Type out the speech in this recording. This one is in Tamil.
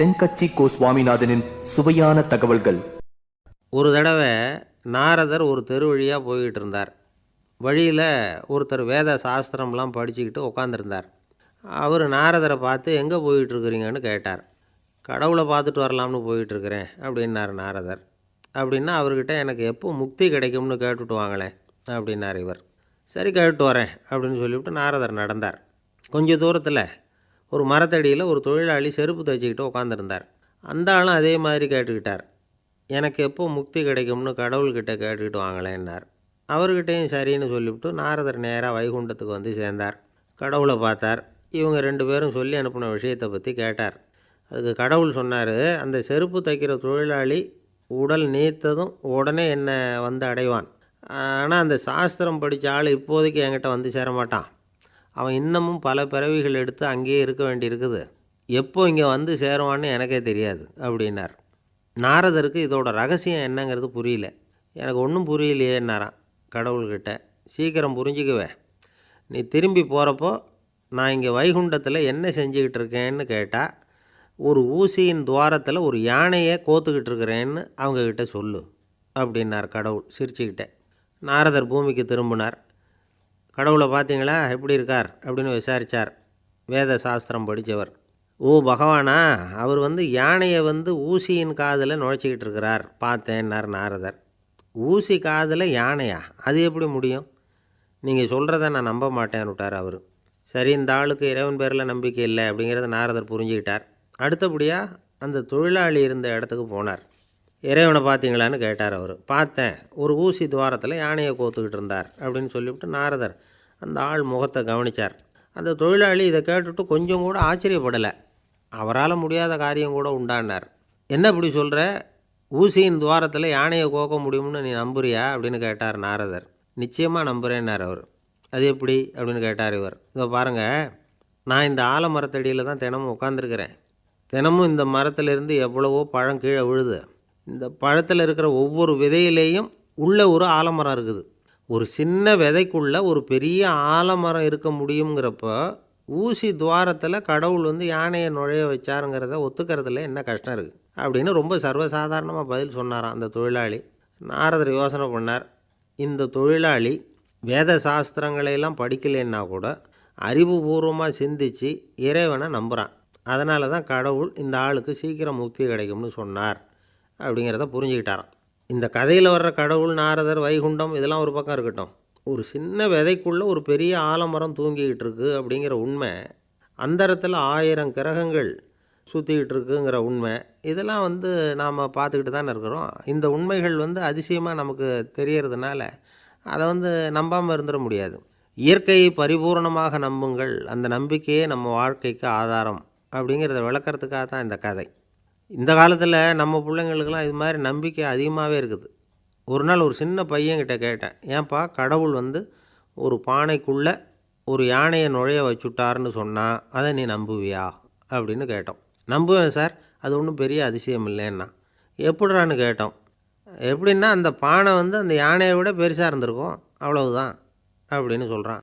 தென்கட்சி கோ சுவாமிநாதனின் சுவையான தகவல்கள். ஒரு தடவை நாரதர் ஒரு தெரு வழியாக போய்கிட்டு இருந்தார். வழியில் ஒருத்தர் வேத சாஸ்திரம்லாம் படிச்சுக்கிட்டு உட்காந்துருந்தார் அவர் நாரதரை பார்த்து எங்கே போயிட்டுருக்குறீங்கன்னு கேட்டார். கடவுளை பார்த்துட்டு வரலாம்னு போயிட்டுருக்கிறேன் அப்படின்னார் நாரதர். அப்படின்னா அவர்கிட்ட எனக்கு எப்போ முக்தி கிடைக்கும்னு கேட்டுட்டு வாங்களேன் அப்படின்னார் இவர். சரி கேட்டு வரேன் அப்படின்னு சொல்லிவிட்டு நாரதர் நடந்தார். கொஞ்சம் தூரத்தில் ஒரு மரத்தடியில் ஒரு தொழிலாளி செருப்பு தைச்சிக்கிட்டு உட்காந்துருந்தார் அந்த ஆளும் அதே மாதிரி கேட்டுக்கிட்டார். எனக்கு எப்போ முக்தி கிடைக்கும்னு கடவுள்கிட்ட கேட்டுக்கிட்டு வாங்களேன்னார். அவர்கிட்டையும் சரின்னு சொல்லிவிட்டு நாரதர் நேராக வைகுண்டத்துக்கு வந்து சேர்ந்தார். கடவுளை பார்த்தார். இவங்க ரெண்டு பேரும் சொல்லி அனுப்பின விஷயத்தை பற்றி கேட்டார். அதுக்கு கடவுள் சொன்னார் அந்த செருப்பு தைக்கிற தொழிலாளி உடல் நீத்ததும் உடனே என்னை வந்து அடைவான். ஆனால் அந்த சாஸ்திரம் படித்த ஆள் இப்போதைக்கு என்கிட்ட வந்து சேரமாட்டான் அவன் இன்னமும் பல பிறவிகள் எடுத்து அங்கேயே இருக்க வேண்டியிருக்குது. எப்போ இங்கே வந்து சேருவான்னு எனக்கே தெரியாது அப்படின்னார். நாரதருக்கு இதோட ரகசியம் என்னங்கிறது புரியல. எனக்கு ஒன்றும் புரியலையேன்னாரான் கடவுள்கிட்ட சீக்கிரம் புரிஞ்சுக்குவேன் நீ திரும்பி போகிறப்போ நான் இங்கே வைகுண்டத்தில் என்ன செஞ்சுக்கிட்டு இருக்கேன்னு கேட்டால் ஒரு ஊசியின் துவாரத்தில் ஒரு யானையை கோத்துக்கிட்டு இருக்கிறேன்னு அவங்கக்கிட்ட சொல்லு அப்படின்னார் கடவுள் சிரிச்சுக்கிட்டே. நாரதர் பூமிக்கு திரும்பினார். கடவுளை பார்த்தீங்களா? எப்படி இருக்கார்? அப்படின்னு விசாரித்தார் வேத சாஸ்திரம் படித்தவர் ஓ பகவானா அவர் வந்து யானையை வந்து ஊசியின் காதில் நுழைச்சிக்கிட்டு இருக்கிறார். பார்த்தேன்னார் நாரதர். ஊசி காதில் யானையா? அது எப்படி முடியும்? நீங்கள் சொல்கிறத நான் நம்ப மாட்டேன்னு விட்டார் அவர். சரி இந்த ஆளுக்கு இறைவன் பேரில் நம்பிக்கை இல்லை அப்படிங்கிறத நாரதர் புரிஞ்சுக்கிட்டார். அடுத்தபடியாக அந்த தொழிலாளி இருந்த இடத்துக்கு போனார். இறைவனை பார்த்தீங்களான்னு கேட்டார் அவர். பார்த்தேன். ஒரு ஊசி துவாரத்தில் யானையை கோத்துக்கிட்டு இருந்தார் அப்படின்னு சொல்லிவிட்டு நாரதர் அந்த ஆள் முகத்தை கவனித்தார் அந்த தொழிலாளி இதை கேட்டுட்டு கொஞ்சம் கூட ஆச்சரியப்படலை. அவரால் முடியாத காரியம் கூட உண்டானார். என்ன இப்படி சொல்கிற ஊசியின் துவாரத்தில் யானையை கோக்க முடியும்னு நீ நம்புறியா? அப்படின்னு கேட்டார் நாரதர். நிச்சயமாக நம்புகிறேன்னார் அவர். அது எப்படி? அப்படின்னு கேட்டார் இவர். இதோ பாருங்கள் நான் இந்த ஆலமரத்தடியில் தான் தினமும் உட்காந்துருக்கிறேன் தினமும் இந்த மரத்திலிருந்து எவ்வளவோ பழம் கீழே விழுது. இந்த பழத்தில் இருக்கிற ஒவ்வொரு விதையிலேயும் உள்ள ஒரு ஆலமரம் இருக்குது. ஒரு சின்ன விதைக்குள்ள ஒரு பெரிய ஆலமரம் இருக்க முடியுங்கிறப்ப ஊசி துவாரத்தில் கடவுள் வந்து யானையை நுழைய வச்சாருங்கிறத ஒத்துக்கிறதுல என்ன கஷ்டம் இருக்குது அப்படின்னு ரொம்ப சர்வசாதாரணமாக பதில் சொன்னாராம் அந்த தொழிலாளி. நாரதர் யோசனை பண்ணார். இந்த தொழிலாளி வேத சாஸ்திரங்களையெல்லாம் படிக்கலைன்னா கூட அறிவுபூர்வமாக சிந்தித்து இறைவனை நம்புகிறான் அதனால தான் கடவுள் இந்த ஆளுக்கு சீக்கிரம் முக்தி கிடைக்கும்னு சொன்னார். அப்படிங்கிறத புரிஞ்சுக்கிட்டாராம். இந்த கதையில் வர்ற கடவுள் நாரதர் வைகுண்டம் இதெல்லாம் ஒரு பக்கம் இருக்கட்டும். ஒரு சின்ன விதைக்குள்ளே ஒரு பெரிய ஆலமரம் தூங்கிக்கிட்டு இருக்குது அப்படிங்கிற உண்மை அந்தரத்தில் ஆயிரம் கிரகங்கள் சுற்றிக்கிட்டு இருக்குங்கிற உண்மை இதெல்லாம் வந்து நாம் பார்த்துக்கிட்டு தானே இருக்கிறோம். இந்த உண்மைகள் வந்து அதிசயமாக நமக்கு தெரியறதுனால அதை வந்து நம்பாமல் இருந்துட முடியாது. இயற்கையை பரிபூர்ணமாக நம்புங்கள். அந்த நம்பிக்கையே நம்ம வாழ்க்கைக்கு ஆதாரம் அப்படிங்கிறத விளக்கிறதுக்காக தான் இந்த கதை. இந்த காலத்தில் நம்ம பிள்ளைங்களுக்கெல்லாம் இது மாதிரி நம்பிக்கை அதிகமாகவே இருக்குது. ஒரு நாள் ஒரு சின்ன பையன்கிட்ட கேட்டேன் ஏன்பா கடவுள் வந்து ஒரு பானைக்குள்ளே ஒரு யானையை நுழைய வச்சுட்டாருன்னு சொன்னால் அதை நீ நம்புவியா? அப்படின்னு கேட்டோம். நம்புவேன் சார் அது ஒன்றும் பெரிய அதிசயம் இல்லைன்னா. எப்படிறான்னு? கேட்டோம். எப்படின்னா அந்த பானை வந்து அந்த யானையை விட பெருசாக இருந்திருக்கும். அவ்வளவுதான் அப்படின்னு சொல்கிறான்